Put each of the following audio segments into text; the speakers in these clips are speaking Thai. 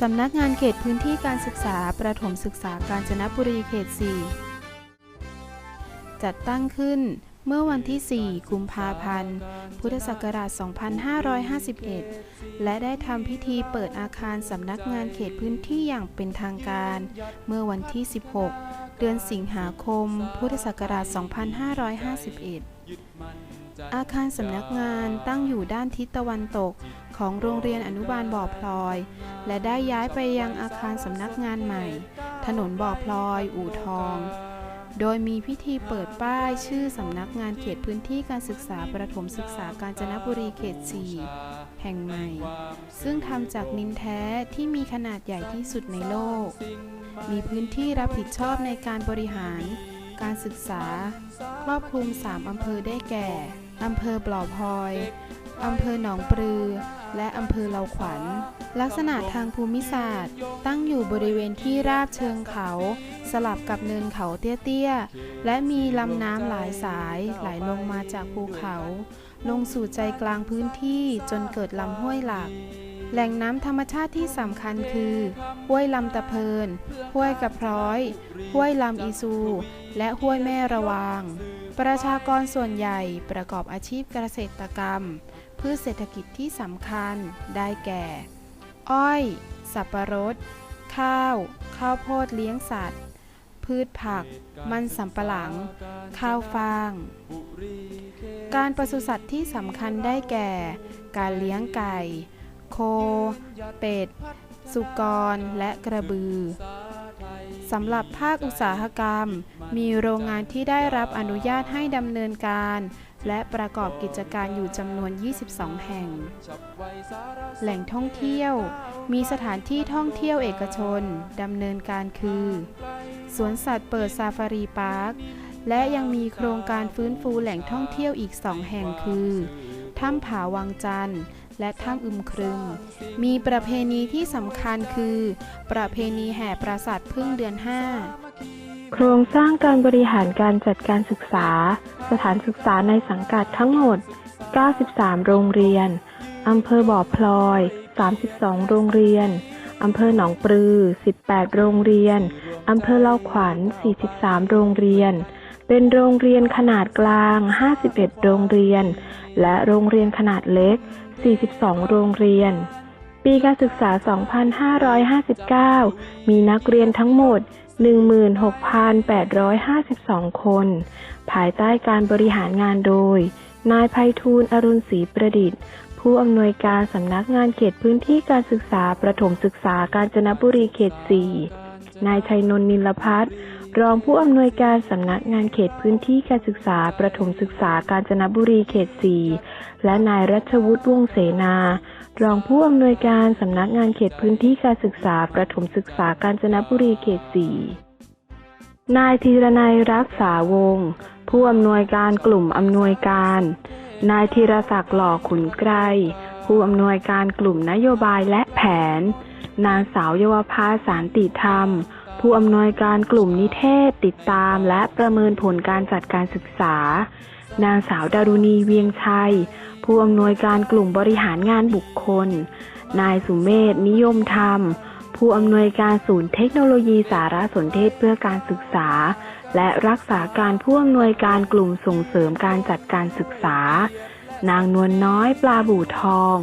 สำนักงานเขตพื้นที่การศึกษาประถมศึกษากาญจนบุรีเขต 4 จัดตั้งขึ้นเมื่อวันที่ 4 กุมภาพันธ์ พุทธศักราช 2551 และได้ทำพิธีเปิดอาคารสำนักงานเขตพื้นที่อย่างเป็นทางการ เมื่อวันที่ 16 เดือนสิงหาคม พุทธศักราช 2551 อาคารสำนักงานตั้งอยู่ด้านทิศตะวันตกของโรงเรียนอนุบาลบ่อพลอย และได้ย้ายไปยังอาคารสำนักงานใหม่ ถนนบ่อพลอย อู่ทอง โดยมีพิธีเปิดป้ายชื่อสำนักงานเขตพื้นที่การศึกษาประถมศึกษากาญจนบุรีเขต 4 แห่งใหม่ ซึ่งทำจากนินแท้ที่มีขนาดใหญ่ที่สุดในโลก มีพื้นที่รับผิดชอบในการบริหารการศึกษา ครอบคลุม 3 อำเภอได้แก่ อำเภอปลอพลอย อำเภอหนองปลือ และอำเภอเลาขวัญ ลักษณะทางภูมิศาสตร์ ตั้งอยู่บริเวณที่ราบเชิงเขา สลับกับเนินเขาเตี้ยๆ และมีลำน้ำหลายสายไหลลงมาจากภูเขา ลงสู่ใจกลางพื้นที่จนเกิดลำห้วยหลัก แหล่งน้ำธรรมชาติที่สำคัญคือห้วยลำตะเพินห้วยกระพร้อยห้วยลำอีซู และห้วยแม่ระวาง ประชากรส่วนใหญ่ประกอบอาชีพเกษตรกรรม พืชเศรษฐกิจที่สำคัญได้แก่ อ้อย สับปะรด ข้าว ข้าวโพดเลี้ยงสัตว์ พืชผัก มันสำปะหลัง ข้าวฟาง การปศุสัตว์ที่สำคัญได้แก่ การเลี้ยงไก่ โค เป็ด สุกร และกระบือสำหรับภาคอุตสาหกรรม มีโรงงานที่ได้รับอนุญาตให้ดำเนินการ และประกอบกิจการอยู่จำนวน 22 แห่ง แหล่งท่องเที่ยว มีสถานที่ท่องเที่ยวเอกชนดำเนินการคือ สวนสัตว์เปิดซาฟารีพาร์ค และยังมีโครงการฟื้นฟูแหล่งท่องเที่ยวอีกสองแห่งคือ ถ้ำผาวังจันทร์ และถ้ำอึมครึม มีประเพณีที่สำคัญคือ ประเพณีแห่ปราสาทพึ่งเดือน 5 โครงสร้างการบริหารการจัดการศึกษา สถานศึกษาในสังกัดทั้งหมด 93 โรงเรียน อำเภอบ่อพลอย 32 โรงเรียน อำเภอหนองปลือ 18 โรงเรียน อำเภอเล่าขวัญ 43 โรงเรียน เป็นโรงเรียนขนาดกลาง 51 โรงเรียน และโรงเรียนขนาดเล็ก 42 โรงเรียน ปีการศึกษา 2559 มีนักเรียนทั้งหมด 16,852 คน ภายใต้การบริหารงานโดย นายไพฑูรย์อรุณศรีประดิษฐ์ ผู้อำนวยการสำนักงานเขตพื้นที่การศึกษาประถมศึกษากาญจนบุรีเขต 4 นายชัยนนท์นิลพัฒน์ รองผู้อำนวยการสำนักงานเขตพื้นที่การศึกษาประถมศึกษากาญจนบุรีเขต 4 และนายรัชวุฒิวงเสนา รองผู้อำนวยการสำนักงานเขตพื้นที่การศึกษาประถมศึกษากาญจนบุรีเขต 4 นายธีรนัยรักษาวงศ์ผู้อำนวยการกลุ่มอำนวยการ นายธีรศักดิ์หล่อขุนไกรผู้อำนวยการกลุ่มนโยบายและแผน นางสาวเยาวภาสารติธรรม ผู้อำนวยการกลุ่มนิเทศติดตามและประเมินผลการจัดการศึกษา นางสาวดารุณีเวียงชัย ผู้อำนวยการกลุ่มบริหารงานบุคคล นายสุเมธนิยมธรรม ผู้อำนวยการศูนย์เทคโนโลยีสารสนเทศเพื่อการศึกษา และรักษาการผู้อำนวยการกลุ่มส่งเสริมการจัดการศึกษา นางนวลน้อยปลาบู่ทอง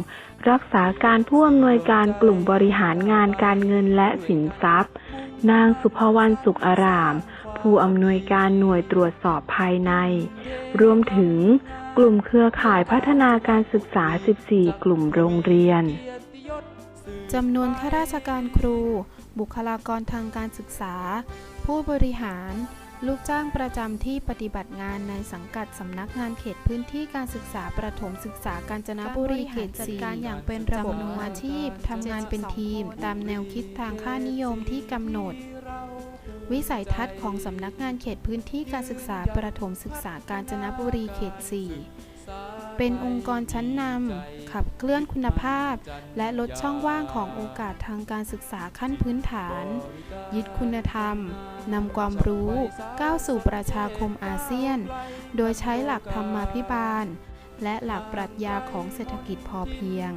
รักษาการผู้อำนวยการกลุ่มบริหารงานการเงินและสินทรัพย์ นางสุภวรรณสุขอาราม ผู้อำนวยการหน่วยตรวจสอบภายใน รวมถึงกลุ่มเครือข่ายพัฒนาการศึกษา 14 กลุ่มโรงเรียนจำนวนข้าราชการครู บุคลากรทางการศึกษา ผู้บริหาร ลูกจ้างประจำที่ปฏิบัติงานในสังกัดสำนักงานเขตพื้นที่การศึกษาประถมศึกษากาญจนบุรีเขตสี่การอย่างเป็นระบบมืออาชีพทำงานเป็นทีม ตามแนวคิดทางค่านิยมที่กำหนด วิสัยทัศน์ของสำนักงานเขตพื้นที่การศึกษาประถมศึกษากาญจนบุรีเขต 4 เป็นองค์กรชั้นนำ ขับเคลื่อนคุณภาพ และลดช่องว่างของโอกาสทางการศึกษาขั้นพื้นฐาน ยึดคุณธรรมนำความรู้ก้าวสู่ประชาคมอาเซียน โดยใช้หลักธรรมาภิบาล และหลักปรัชญาของเศรษฐกิจพอเพียง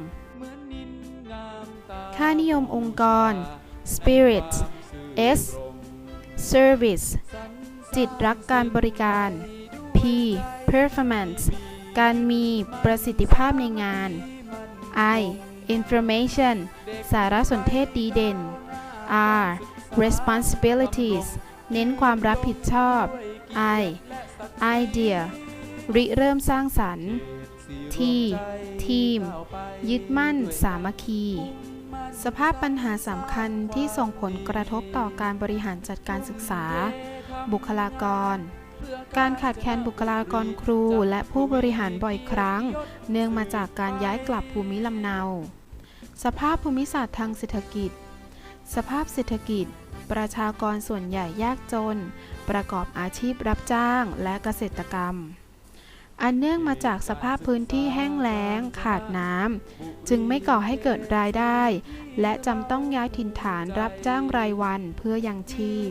ค่านิยมองค์กร spirit S service จิตรักการบริการ P performance การมีประสิทธิภาพในงาน I information สารสนเทศดีเด่น R responsibilities เน้นความรับผิดชอบ I idea ริเริ่มสร้างสรรค์ T team ยึดมั่นสามัคคี สภาพปัญหาสำคัญที่ส่งผลกระทบต่อการบริหารจัดการศึกษา บุคลากร การขาดแคลนบุคลากรครูและผู้บริหารบ่อยครั้ง เนื่องมาจากการย้ายกลับภูมิลำเนา สภาพภูมิศาสตร์ทางเศรษฐกิจ สภาพเศรษฐกิจ ประชากรส่วนใหญ่ยากจน ประกอบอาชีพรับจ้างและเกษตรกรรม อันเนื่องมาจากสภาพพื้นที่แห้งแล้ง ขาดน้ำจึงไม่ก่อให้เกิดรายได้ และจำต้องย้ายถิ่นฐานรับจ้างรายวันเพื่อยังชีพ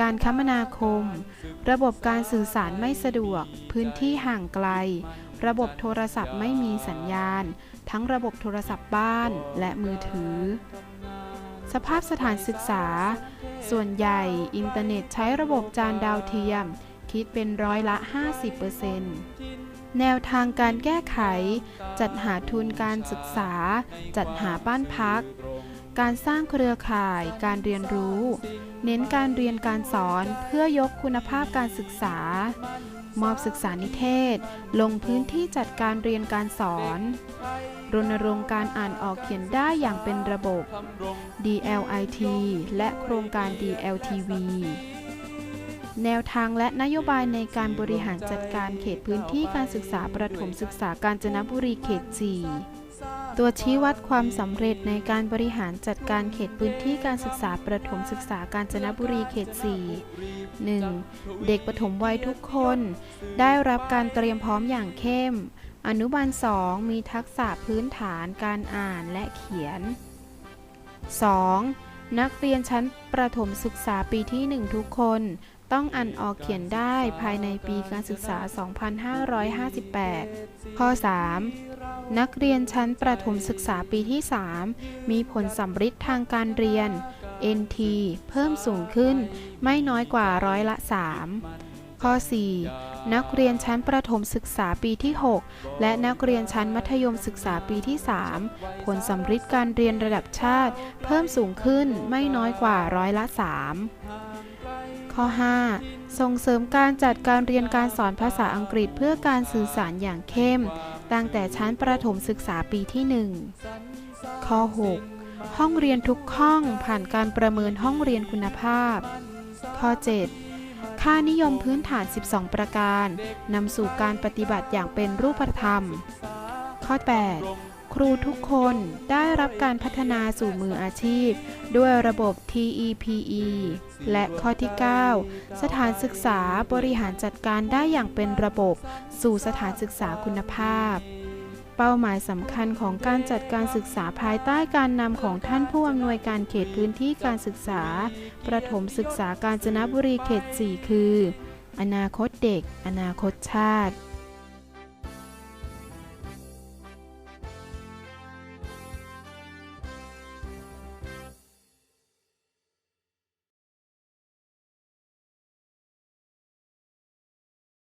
การคมนาคม ระบบการสื่อสารไม่สะดวก พื้นที่ห่างไกล ระบบโทรศัพท์ไม่มีสัญญาณ ทั้งระบบโทรศัพท์บ้านและมือถือ สภาพสถานศึกษา ส่วนใหญ่อินเทอร์เน็ตใช้ระบบจานดาวเทียม คิดเป็นร้อยละ 50%แนวทางการแก้ไข จัดหาทุนการศึกษา จัดหาบ้านพัก การสร้างเครือข่าย การเรียนรู้ เน้นการเรียนการสอนเพื่อยกคุณภาพการศึกษา มอบศึกษานิเทศ ลงพื้นที่จัดการเรียนการสอน รณรงค์การอ่านออกเขียนได้อย่างเป็นระบบ DLIT และโครงการ DLTV แนวทางและนโยบายในการบริหารจัดการเขตพื้นที่การศึกษาประถมศึกษากาญจนบุรีเขต 4 ตัวชี้วัดความสำเร็จในการบริหารจัดการเขตพื้นที่การศึกษาประถมศึกษากาญจนบุรีเขต 4 1. เด็กปฐมวัยทุกคน ได้รับการเตรียมพร้อมอย่างเข้ม อนุบาล 2 มีทักษะพื้นฐานการอ่านและเขียน 2. นักเรียนชั้นประถมศึกษาปีที่ 1 ทุกคน ต้องอ่านออกเขียนได้ภายในปีการศึกษา 2558 ข้อ 3. นักเรียนชั้นประถมศึกษาปีที่ 3 มีผลสัมฤทธิ์ทางการเรียน NT เพิ่มสูงขึ้นไม่น้อยกว่าร้อยละ 3 ข้อ 4. นักเรียนชั้นประถมศึกษาปีที่ 6 และนักเรียนชั้นมัธยมศึกษาปีที่ 3 ผลสัมฤทธิ์การเรียนระดับชาติ เพิ่มสูงขึ้นไม่น้อยกว่าร้อยละ 3 ข้อ 5. ส่งเสริมการจัดการเรียนการสอนภาษาอังกฤษเพื่อการสื่อสารอย่างเข้ม ตั้งแต่ชั้นประถมศึกษาปีที่ 1 ข้อ 6. ห้องเรียนทุกห้องผ่านการประเมินห้องเรียนคุณภาพ ข้อ 7. ค่านิยมพื้นฐาน 12 ประการ นำสู่การปฏิบัติอย่างเป็นรูปธรรม ข้อ 8. ครูทุกคนได้รับการพัฒนาสู่มืออาชีพ ด้วยระบบ TEPE และข้อที่ 9 สถานศึกษาบริหารจัดการได้อย่างเป็นระบบ สู่สถานศึกษาคุณภาพ เป้าหมายสำคัญของการจัดการศึกษาภายใต้การนำของท่านผู้อำนวยการเขตพื้นที่การศึกษา ประถมศึกษาการจนบุรีเขต 4 คือ อนาคตเด็ก อนาคตชาติ